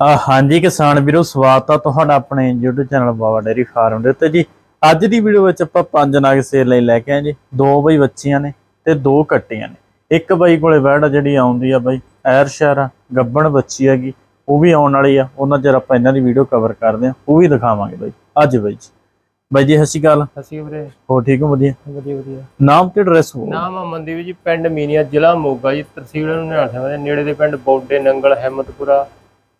ਹਾਂਜੀ ਕਿਸਾਨ ਵੀਰੋ ਸਵਾਗਤ ਆ ਤੁਹਾਡਾ ਆਪਣੇ YouTube channel Baba dairy farm ਦੇ ਉੱਤੇ ਜੀ। ਅੱਜ ਦੀ ਵੀਡੀਓ ਵਿੱਚ ਆਪਾਂ ਪੰਜ ਨਾਗ ਸੇਲ ਲਈ ਲੈ ਕੇ ਆਏ ਜੀ। ਦੋ ਬਈ ਬੱਚੀਆਂ ਨੇ ਤੇ ਦੋ ਕੱਟੀਆਂ ਨੇ। ਇੱਕ ਬਈ ਕੋਲੇ ਵੈੜ ਜਿਹੜੀ ਆਉਂਦੀ ਆ ਬਈ ਐਰ ਸ਼ਹਿਰਾ ਗੱਬਣ ਬੱਚੀ ਹੈਗੀ ਉਹ ਵੀ ਆਉਣ ਵਾਲੀ ਆ। ਉਹਨਾਂ ਚਿਰ ਆਪਾਂ ਇਹਨਾਂ ਦੀ ਵੀਡੀਓ ਕਵਰ ਕਰਦੇ ਆ ਉਹ ਵੀ ਦਿਖਾਵਾਂਗੇ ਬਈ। ਅੱਜ ਬਈ ਜੀ। ਬਾਈ ਜੀ ਸਤਿ ਸ਼੍ਰੀ ਅਕਾਲ। ਵੀਰੇ। ਹੋ ਠੀਕ ਹੋ? ਵਧੀਆ। ਵਧੀਆ ਵਧੀਆ। ਨਾਮ ਤੇ ਐਡਰੈਸ ਹੋ ਨਾਮ ਆ ਮਨਦੀਪ ਜੀ ਪਿੰਡ ਮੀਨੀਆ ਜ਼ਿਲ੍ਹਾ ਮੋਗਾ ਜੀ ਤਹਿਸੀਲ ਨੂੰ ਨਿਹਾਲ ਦੇ ਨੇੜੇ ਦੇ ਪਿੰਡ ਬੌਡੇ ਨੰਗਲ ਹੈਮਤਪੁਰਾ।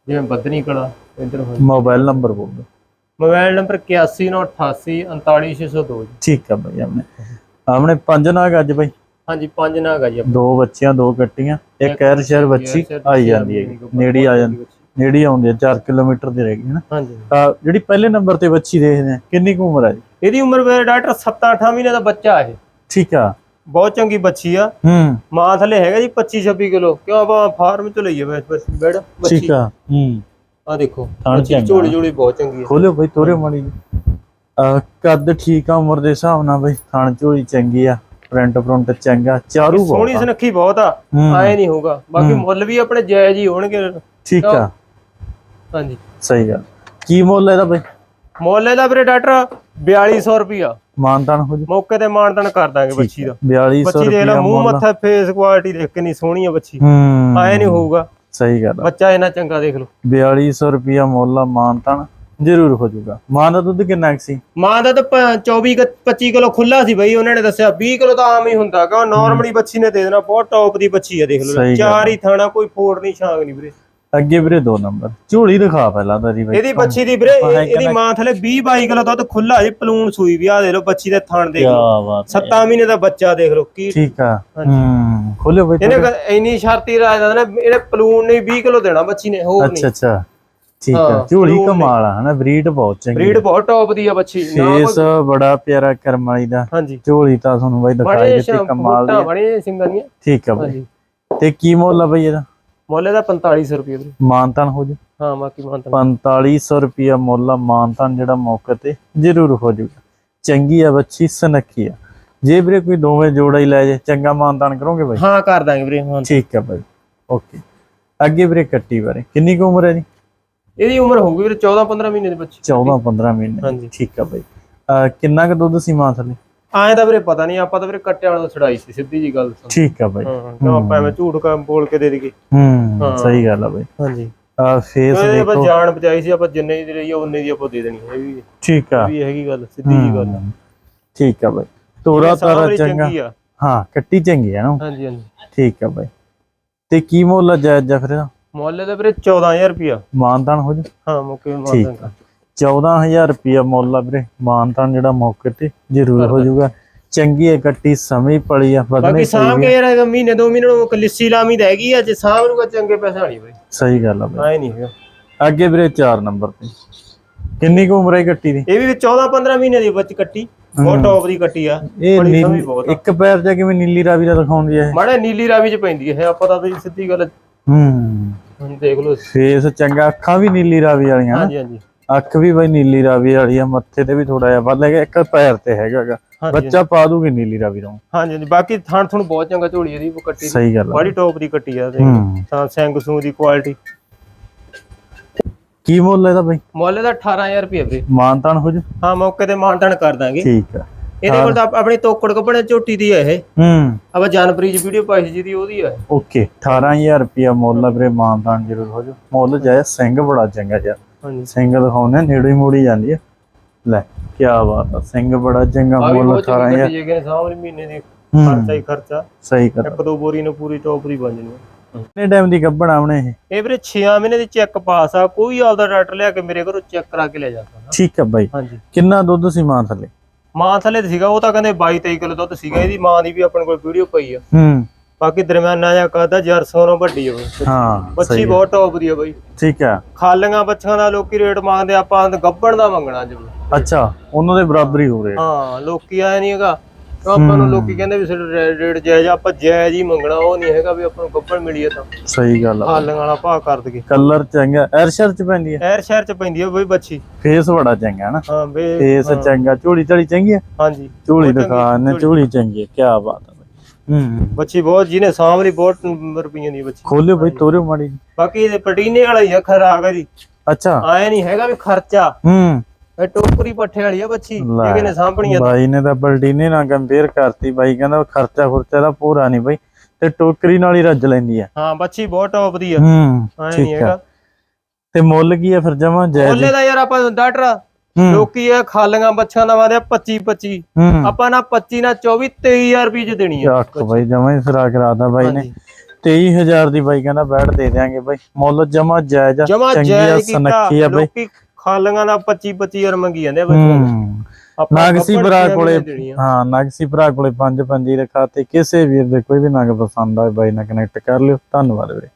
ਜਿਵੇਂ ਬੱਦਨੀ ਕਲਾ ਇੱਧਰ ਹੋਏ ਮੋਬਾਈਲ ਨੰਬਰ ਬੋਲ ਦਿਓ। ਮੋਬਾਈਲ ਨੰਬਰ 8198 39602 ਜੀ। ਠੀਕ ਆ ਬਈ ਆਪਣੇ। ਆਪਣੇ ਪੰਜ ਨਾਗ ਅੱਜ ਬਈ? ਹਾਂਜੀ ਪੰਜ ਨਾਗ ਆ ਜੀ ਆਪਣੇ। ਦੋ ਬੱਚੀਆਂ ਦੋ ਕੱਟੀਆਂ ਇੱਕ ਐਰ ਸ਼ਹਿਰ ਬੱਚੀ ਆਈ ਜਾਂਦੀ ਹੈ ਨੇੜੇ ਆ ਜਾਂਦੀ। ਨੇੜੇ ਆਉਂਦੀ ਹੈ 4 ਕਿਲੋਮੀਟਰ ਦੀ ਰਹੇਗੀ ਹਨਾ? ਹਾਂਜੀ। ਤਾਂ ਜਿਹੜੀ ਪਹਿਲੇ ਨੰਬਰ ਤੇ ਬੱਚੀ ਦੇਖਦੇ ਆ ਕਿੰਨੀ ਕੁ ਉਮਰ ਹੈ ਜੀ? ਇਹਦੀ ਉਮਰ ਵੇ ਡਾਕਟਰ 7-8 ਮਹੀਨੇ ਦਾ ਬੱਚਾ ਇਹ। ਠੀਕ ਆ। ਬਹੁਤ ਚੰਗੀ ਬੱਚੀ ਆ। ਹੂੰ। ਮਾਂ ਥੱਲੇ ਹੈਗਾ ਜੀ 25-26 ਕਿਲੋ। ਕਿਉਂ ਆਪਾਂ ਫਾਰਮ ਚ ਲਈਏ ਬੈਠ ਬੈਡ ਬੱਚੀ। ਠੀਕ ਆ ਹੂੰ। ਆ ਦੇਖੋ ਥਣ ਬੱਚੀ। ਝੋਲੀ ਝੋਲੀ ਬਹੁਤ ਚੰਗੀ ਹੈ ਖੋਲਿਓ ਬਈ ਤੋਰੇ ਮਾੜੀ ਕੱਦ ਠੀਕ ਆ ਉਮਰ ਦੇ ਹਿਸਾਬ ਨਾਲ ਬਈ ਥਣ ਝੋਲੀ ਚੰਗੀ ਆ ਪ੍ਰਿੰਟ ਪ੍ਰਿੰਟ ਚੰਗਾ ਚਾਰੂ ਸੋਹਣੀ ਬਹੁਤ ਆ। ਸੁਨੱਖੀ ਬਹੁਤ ਆ ਆਏ ਨਹੀਂ ਹੋਊਗਾ। ਬਾਕੀ। ਮੁੱਲ ਵੀ ਆਪਣੇ ਜਾਇਜ਼ ਹੀ ਹੋਣਗੇ। ਠੀਕ ਆ। ਹਾਂਜੀ। ਸਹੀ ਗੱਲ। ਕੀ ਮੁੱਲ ਇਹਦਾ ਬਈ? ਮੁੱਲ ਇਹਦਾ ਵੀਰੇ ਡਾਕਟਰ 4200 ਰੁਪਿਆ ਮਾਨਤਾਨ ਹੋ ਜੀ ਮੌਕੇ ਤੇ ਮਾਨਤਨ ਕਰ ਦਾਂਗੇ ਬੱਚੀ ਦਾ। 4200 ਬੱਚੀ ਰੁਪਏ ਲੈ ਮੂੰਹ ਮੱਥਾ ਫੇਸ ਕੁਆਲਿਟੀ ਦੇਖ ਕਿੰਨੀ ਸੋਹਣੀ ਆ ਬੱਚੀ। ਹੂੰ ਆਏ ਨਹੀਂ ਹੋਊਗਾ। ਸਹੀ ਗੱਲ ਬੱਚਾ ਇਹਨਾਂ ਚੰਗਾ ਦੇਖ ਲਓ। 4200 ਰੁਪਿਆ ਮੁੱਲ ਆ ਮਾਨਤਾਨ ਜ਼ਰੂਰ ਹੋ ਜਾਊਗਾ। ਮਾਂ ਦਾ ਦੁੱਧ ਕਿੰਨਾ ਕੁ ਸੀ? ਮਾਂ ਦਾ ਤਾਂ ਪ- 24 ਕੁ 25 ਕਿਲੋ ਖੁੱਲਾ ਸੀ ਬਈ ਉਹਨਾਂ ਨੇ ਦੱਸਿਆ 20 ਕਿਲੋ ਤਾਂ ਆਮ ਹੀ ਹੁੰਦਾ। ਕਿ ਨਾਰਮਲੀ ਬੱਚੀ ਨੇ ਦੇ ਦੇਣਾ ਬਹੁਤ ਟੌਪ ਦੀ ਬੱਚੀ ਆ ਦੇਖ ਲਓ। ਚਾਰ ਹੀ ਥਾਣਾ ਕੋਈ ਫੋੜ ਨਹੀਂ ਛਾਂਗ ਨਹੀਂ ਵੀਰੇ। ਅੱਗੇ ਵੀਰੇ ਦੋ ਨੰਬਰ। ਝੋਲੀ ਦਿਖਾ ਪਹਿਲਾਂ ਤੇਰੀ ਬਈ। ਇਹਦੀ ਬੱਚੀ ਦੀ ਵੀਰੇ ਇਹਦੀ ਮਾਂ ਥਲੇ 20 22 ਕਿਲੋ ਦੁੱਧ ਖੁੱਲਾ ਜੀ ਪਲੂਣ ਸੂਈ ਵੀ ਆ ਦੇ ਲਓ ਬੱਚੀ ਦੇ ਥਣ ਦੇਖ ਕੀ ਲਓ। ਬਾਤ ਹੈ। 7 ਮਹੀਨੇ ਦਾ ਬੱਚਾ ਦੇਖ ਲਓ ਕੀ ਠੀਕ ਆ। ਹਾਂਜੀ। ਹੂੰ ਖੋਲਿਓ ਬਈ ਇਹਨੇ ਇੰਨੀ ਸ਼ਰਤੀ ਰਾਜ ਦਾ ਨਾ ਇਹਨੇ ਪਲੂਨ ਨਹੀਂ 20 ਕਿਲੋ ਦੇਣਾ ਬੱਚੀ ਨੇ ਹੋਰ ਨਹੀਂ। ਅੱਛਾ। ਅੱਛਾ ਠੀਕ ਆ। ਹਾਂ, ਝੋਲੀ ਕਮਾਲ ਆ ਹਨਾ ਬਰੀਡ ਬਹੁਤ ਚੰਗੀ ਬਰੀਡ ਬਹੁਤ ਟੌਪ ਦੀ ਆ ਬੱਚੀ ਫੇਸ ਬੜਾ ਪਿਆਰਾ ਕਰਮ ਵਾਲੀ ਦਾ। ਹਾਂਜੀ। ਝੋਲੀ ਤਾਂ ਤੁਹਾਨੂੰ ਬਈ ਦਿਖਾਈ ਦਿੱਤੀ ਕਮਾਲ ਦੀ। ਬੜੇ ਸਿੰਗਾਂ ਦੀਆਂ। ਠੀਕ ਆ ਬਈ। ਤੇ ਕੀ ਮੁੱਲ ਆ ਬਈ ਇਹਦਾ? ਮੁੱਲ ਇਹਦਾ 4500 ਰੁਪਏ ਵੀਰੇ। ਮਾਨਤਾਨ ਹੋ ਜੂ। ਹਾਂ ਬਾਕੀ ਮਾਨਤਾ 4500 ਰੁਪਿਆ ਮੁੱਲ ਆ ਮਾਨਤਾਨ ਜਿਹੜਾ ਮੌਕੇ ਤੇ ਜ਼ਰੂਰ ਹੋ ਜਾਊਗਾ ਚੰਗੀ ਆ ਬੱਚੀ ਸਨੱਖੀ ਆ। ਜੇ ਵੀਰੇ ਕੋਈ ਦੋਵੇਂ ਜੋੜਾ ਹੀ ਲੈ ਜੇ ਚੰਗਾ ਮਾਨਤਾਨ ਕਰੋਗੇ ਬਾਈ? ਹਾਂ ਕਰ ਦਾਂਗੇ ਵੀਰੇ ਹਾਂ। ਠੀਕ ਆ ਬਾਈ। ਓਕੇ। ਅੱਗੇ ਵੀਰੇ ਕੱਟੀ ਬਾਰੇ। ਕਿੰਨੀ ਕੁ ਉਮਰ ਹੈ ਜੀ? ਇਹਦੀ ਉਮਰ ਹੋਊਗੀ ਵੀਰੇ 14 15 ਮਹੀਨੇ ਦੀ ਬੱਚੀ। 14 15 ਮਹੀਨੇ। ਹਾਂਜੀ। ਠੀਕ ਆ ਬਾਈ। ਕਿੰਨਾ ਕੁ ਦੁੱਧ ਸੀ ਮਾਂ ਥੱਲੇ ਆਏ ਤਾਂ ਵੀਰੇ ਪਤਾ ਨਹੀਂ ਆਪਾਂ ਤਾਂ ਵੀਰੇ ਕੱਟੇ ਵਾਲਾ ਤੋਂ ਛੜਾਈ ਸੀ ਸਿੱਧੀ ਜੀ ਗੱਲ ਸੁਣ। ਠੀਕ ਆ ਬਾਈ। ਹਾਂ ਕਿਉਂ ਆਪਾਂ ਐਵੇਂ ਝੂਠ ਕੰਮ ਬੋਲ ਕੇ ਦੇ ਦਈਏ? ਹੂੰ। ਸਹੀ ਗੱਲ ਆ ਬਾਈ। ਹਾਂਜੀ। ਆ ਫੇਸ ਇਹ ਆਪਾਂ ਦੇਖੋ। ਜਾਨ ਬਚਾਈ ਸੀ ਆਪਾਂ ਜਿੰਨੇ ਦੀ ਰਹੀ ਉਨੇ ਦੀ ਆਪਾਂ ਦੇ ਦੇਣੀ ਹੈ ਵੀ। ਠੀਕ ਆ। ਵੀ ਹੈਗੀ ਗੱਲ ਸਿੱਧੀ ਜੀ ਗੱਲ ਆ। ਠੀਕ ਆ ਬਾਈ। ਤੋਰਾ ਤਾਰਾ ਚੰਗਾ। ਹਾਂ ਕੱਟੀ ਚੰਗੀ ਆ ਨਾ। ਹਾਂਜੀ ਹਾਂਜੀ। ਠੀਕ ਆ ਬਾਈ। ਤੇ ਕੀ ਮੁੱਲ ਜਾਇਜ਼ ਜਾ ਫਿਰ ਇਹਦਾ? ਮੁੱਲ ਇਹਦਾ ਵੀਰੇ 14000 ਰੁਪਿਆ ਮਾਨਤਾਨ ਹੋ ਜੂ ਹਾਂ ਮੁੱਕੇ ਆ। 14000 ਰੁਪਿਆ ਮੁੱਲ ਆ ਵੀਰੇ ਮਾਨਤਾਨ ਜਿਹੜਾ ਮੌਕੇ ਤੇ ਜ਼ਰੂਰ ਹੋ ਜਾਊਗਾ ਚੰਗੀ ਹੈ ਕੱਟੀ ਸਮਝ ਪੜੀ ਆ ਬਾਕੀ ਬਦਨੇ ਸਾਂਭ ਕੇ ਯਾਰ ਮਹੀਨੇ ਦੋ ਮਹੀਨੇ ਨੂੰ ਲਿੱਸੀ ਲਾਮੀ ਤਾਂ ਹੈਗੀ ਆ ਜੇ ਸਾਂਭ ਲੂਗਾ ਚੰਗੇ ਪੈਸੇ ਆਣੀ ਬਈ। ਸਹੀ ਗੱਲ ਆ ਬਾਈ। ਆਏ ਨਹੀਂ ਹੈਗਾ। ਅੱਗੇ ਵੀਰੇ 4 ਨੰਬਰ ਤੇ। ਕਿੰਨੀ ਕੁ ਉਮਰ ਹੈ ਕੱਟੀ ਦੀ? ਇਹ ਵੀ 14 15 ਮਹੀਨੇ ਦੀ ਬੱਚ ਕੱਟੀ। ਬਹੁਤ ਟੌਪ ਦੀ ਕੱਟੀ ਆ। ਇਹ। ਇੱਕ ਪੈਰ ਜਾ ਕਿਵੇਂ ਨੀਲੀ ਰਾਵੀ ਦਾ ਦਿਖਾਉਂਦੀ ਹੈ ਮਾੜਾ ਨੀਲੀ ਰਾਵੀ ਚ ਪੈਂਦੀ ਹੈ ਆਪਾਂ ਤਾਂ ਸਿੱਧੀ ਗੱਲ ਹੂੰ। ਹੁਣ ਦੇਖ ਲਓ। ਫੇਸ ਚੰਗਾ ਅੱਖਾਂ ਵੀ ਨੀਲੀ ਰਾਵੀ ਵਾਲੀਆਂ ਹਾਂਜੀ ਹਾਂਜੀ। ਅੱਖ ਵੀ ਬਈ ਨੀਲੀ ਰਾਵੀ ਵਾਲੀ ਆ ਮੱਥੇ ਤੇ ਵੀ ਥੋੜਾ ਜਿਹਾ ਵੱਧ ਹੈਗਾ ਇੱਕ ਪੈਰ ਤੇ ਹੈਗਾਗਾ ਹਾਂਜੀ। ਬੱਚਾ ਪਾ ਦੂਗੀ ਨੀਲੀ ਰਾਵੀ ਤੋਂ ਹਾਂਜੀ ਹਾਂਜੀ ਬਾਕੀ ਥਣ ਥਣ ਬਹੁਤ ਚੰਗਾ ਝੋਲੀ ਇਹਦੀ ਉਹ ਕੱਟੀ। ਸਹੀ ਗੱਲ ਆ। ਬੜੀ ਟੌਪ ਦੀ ਕੱਟੀ ਆ ਹੂੰ। ਤਾਂ ਸੈਂਗ ਸੂ ਦੀ ਕੁਆਲਿਟੀ ਕੀ ਮੁੱਲ ਇਹਦਾ ਬਈ? ਮੁੱਲ ਦਾ 18000 ਰੁਪਏ ਵੀਰੇ। ਮਾਨਤਾਨ ਹੋ ਜੂ? ਹਾਂ ਮੌਕੇ ਤੇ ਮਾਨਤਾਨ ਕਰ ਦਾਂਗੇ। ਠੀਕ ਆ। ਇਹਦੇ ਕੋਲ ਤਾਂ ਆਪ- ਆਪਣੀ ਤੋਕੜ ਕੱਪੜੇ ਝੋਟੀ ਦੀ ਹੈ ਇਹ। ਹੂੰ। ਆਪਾਂ ਜਨਪ੍ਰੀਤ ਵੀਡੀਓ ਪਾਈ ਸੀ ਜਿਹਦੀ ਉਹਦੀ ਹੈ ਓਕੇ 18000 ਰੁਪਿਆ ਮੁੱਲ ਆ ਵੀਰੇ ਮਾਨਤਾਨ ਜ਼ਰੂਰ ਹੋ ਜੂ। ਮੁੱਲ ਜਾਇਆ ਸਿੰਘ ਬੜਾ ਚੰਗਾ ਜਿਹਾ। ਹਾਂਜੀ। ਸਿੰਘ ਦਿਖਾਉਂਦੇ ਨੇੜੇ ਹੀ ਮੋੜੀ ਜਾਂਦੀ ਹੈ ਲੈ ਕੀ ਬਾਤ ਆ ਸਿੰਘ ਬੜਾ ਚੰਗਾ ਮੁੱਲ ਬਹੁਤ ਚੰਗੀ 18000 ਕੱਟੀ ਜੇ ਸਾਹਮਣੇ ਮਹੀਨੇ ਦੀ ਹੂੰ। ਖਰਚਾ ਹੀ ਖਰਚਾ। ਸਹੀ ਕਰ ਇੱਕ ਦੋ ਬੋਰੀ ਨੂੰ ਪੂਰੀ ਟੌਪ ਦੀ ਬਣ ਜਣੀ ਕਿੰਨੇ ਟਾਈਮ ਦੀ ਗੱਬਣ ਆਉਣੇ ਇਹ? ਇਹ ਵੀਰੇ 6 ਮਹੀਨੇ ਦੀ ਚੈੱਕ ਪਾਸ ਆ ਕੋਈ ਆਪਦਾ ਡਾਕਟਰ ਲਿਆ ਕੇ ਮੇਰੇ ਘਰੋਂ ਚੈੱਕ ਕਰਾ ਕੇ ਲੈ ਜਾ ਸਕਦਾ। ਠੀਕ ਆ ਬਾਈ। ਹਾਂਜੀ। ਕਿੰਨਾ ਦੁੱਧ ਸੀ ਮਾਂ ਥੱਲੇ? ਮਾਂ ਥੱਲੇ ਤੇ ਸੀਗਾ ਉਹ ਤਾਂ ਕਹਿੰਦੇ 22 23 ਕਿਲੋ ਦੁੱਧ ਸੀਗਾ ਇਹਦੀ ਮਾਂ ਦੀ ਵੀ ਆਪਣੇ ਕੋਲ ਵੀਡੀਓ ਪਈ ਆ। ਹੂੰ। ਬਾਕੀ ਦਰਮਿਆਨਾ ਜਾਂ ਕਾਦਾ ਜਰਸੋਂ ਨਾਲੋਂ ਵੱਡੀ ਬਈ। ਹਾਂ ਬੱਚੀ ਸਹੀ ਬਹੁਤ ਟੌਪ ਦੀ ਆ ਬਈ। ਠੀਕ ਆ। ਖਾਲੀਆਂ ਬੱਚੀਆਂ ਦਾ ਲੋਕੀ ਰੇਟ ਮੰਗਦੇ ਆਪਾਂ ਗੱਬਣ ਦਾ ਮੰਗਣਾ ਅੱਜ ਅੱਛਾ ਉਹਨਾਂ ਦੇ ਬਰਾਬਰ ਹੀ ਹੋ ਰਹੇ। ਹਾਂ ਲੋਕੀ ਆਏ ਨਹੀਂ ਹੈਗਾ। ਕਿਉਂ ਆਪਾਂ ਨੂੰ ਲੋਕੀ ਕਹਿੰਦੇ ਵੀ ਸਾਡਾ ਰੇ- ਰੇਟ ਜਾਇਜ਼ ਆ, ਆਪਾਂ ਜਾਇਜ਼ ਹੀ ਮੰਗਣਾ ਉਹ ਨਹੀਂ ਹੈਗਾ ਵੀ ਆਪਾਂ ਨੂੰ ਗੱਬਣ ਮਿਲੀ ਆ ਤਾਂ। ਸਹੀ ਗੱਲ ਆ। ਖਾਲੀਆਂ ਵਾਲਾ ਭਾਅ ਕਰ ਦਈਏ। ਕਲਰ ਚੰਗਾ ਐਰਸ਼ਰ ਚ ਪੈਂਦੀ ਹੈ ਐਰ ਸ਼ਹਿਰ ਚ ਪੈਂਦੀ ਆ ਬਈ ਬੱਚੀ ਫੇਸ ਬੜਾ ਚੰਗਾ ਹੈ ਨਾ ਹਾਂ। ਬੇ ਫੇਸ ਚੰਗਾ ਝੋਲੀ ਝੜੀ ਚੰਗੀ ਹੈ ਹਾਂਜੀ। ਝੋਲੀ ਦਿਖਾ ਨੇ ਝੋਲੀ। ਚੰਗੀ ਹੈ ਕੀ ਬਾਤ ਹੈ। ਹੂੰ। ਬੱਚੀ ਬਹੁਤ ਜਿਹਨੇ ਸਾਂਭਲੀ ਬਹੁਤ ਰੁਪਈਆਂ ਦੀ ਬੱਚੀ। ਖੋਲਿਓ ਬਈ ਤੋਰਿਓ ਮਾੜੀ। ਬਾਕੀ ਇਹ ਪਟੀਨੇ ਵਾਲਾ ਹੀ ਆ ਖਰਾਕ ਆ ਜੀ। ਅੱਛਾ। ਆਏ ਨਹੀਂ ਹੈਗਾ ਵੀ ਖਰਚਾ। ਹੂੰ। ਇਹ ਟੋਕਰੀ ਪੱਠੇ ਵਾਲੀ ਆ ਬੱਚੀ। ਇਹ ਕਿਨੇ ਸਾਂਭਣੀ ਆ ਬਾਈ ਨੇ ਤਾਂ ਬਲਡੀਨੇ ਨਾਲ ਕੰਪੇਅਰ ਕਰਤੀ ਬਾਈ ਕਹਿੰਦਾ ਖਰਚਾ ਖੁਰਚਾ ਦਾ ਪੂਰਾ ਨਹੀਂ ਬਈ ਤੇ ਟੋਕਰੀ ਨਾਲ ਹੀ ਰੱਜ ਲੈਂਦੀ ਆ। ਹਾਂ ਬੱਚੀ ਬਹੁਤ ਟੌਪ ਦੀ ਆ। ਹੂੰ ਆਏ ਨਹੀਂ ਹੈਗਾ। ਤੇ ਮੁੱਲ ਕੀ ਆ ਫਿਰ ਜਮਾ? ਜਾਇਜ਼ ਉਹਲੇ ਦਾ ਯਾਰ ਆਪਾਂ ਡਾਕਟਰ ਹੂੰ ਲੋਕੀ ਇਹ ਖਾਲੀਆਂ ਬੱਚਿਆਂ ਦਾ ਵਾਦੇ 25 25 ਹੂੰ। ਆਪਾਂ ਨਾ 25 ਨਾ 24 23000 ਰੁਪਏ ਚ ਦੇਣੀ ਆ। ਆਖ ਬਾਈ ਜਮਾ ਹੀ ਸਰਾ ਕਰਾਤਾ ਬਾਈ ਨੇ। ਹਾਂਜੀ। 23000 ਦੀ ਬਾਈ ਕਹਿੰਦਾ ਬੈਠ ਦੇ ਦਿਆਂਗੇ ਬਾਈ। ਮੁੱਲ ਜਮਾ ਜਾਇਜ਼ ਚੰਗੀ ਸੁਨੱਖੀ ਆ ਬਾਈ। ਲੋਕੀ ਖਾਲੀਆਂ ਦਾ 25 25000 ਮੰਗੀ ਜਾਂਦੇ ਹੂੰ। ਆਪਾਂ ਨਾਗਸੀ ਭਰਾ ਕੋਲੇ। ਹਾਂ ਨਾਗਸੀ ਭਰਾ ਕੋਲੇ ਪੰਜ ਪੰਜੀ ਰਖਾ ਤੇ ਕਿਸੇ ਵੀਰ ਦੇ ਕੋਈ ਵੀ ਨਗ ਪਸੰਦ ਆਏ ਬਾਈ ਨਾਲ ਕਨੈਕਟ ਕਰ ਲਿਓ। ਧੰਨਵਾਦ ਵੀਰੇ।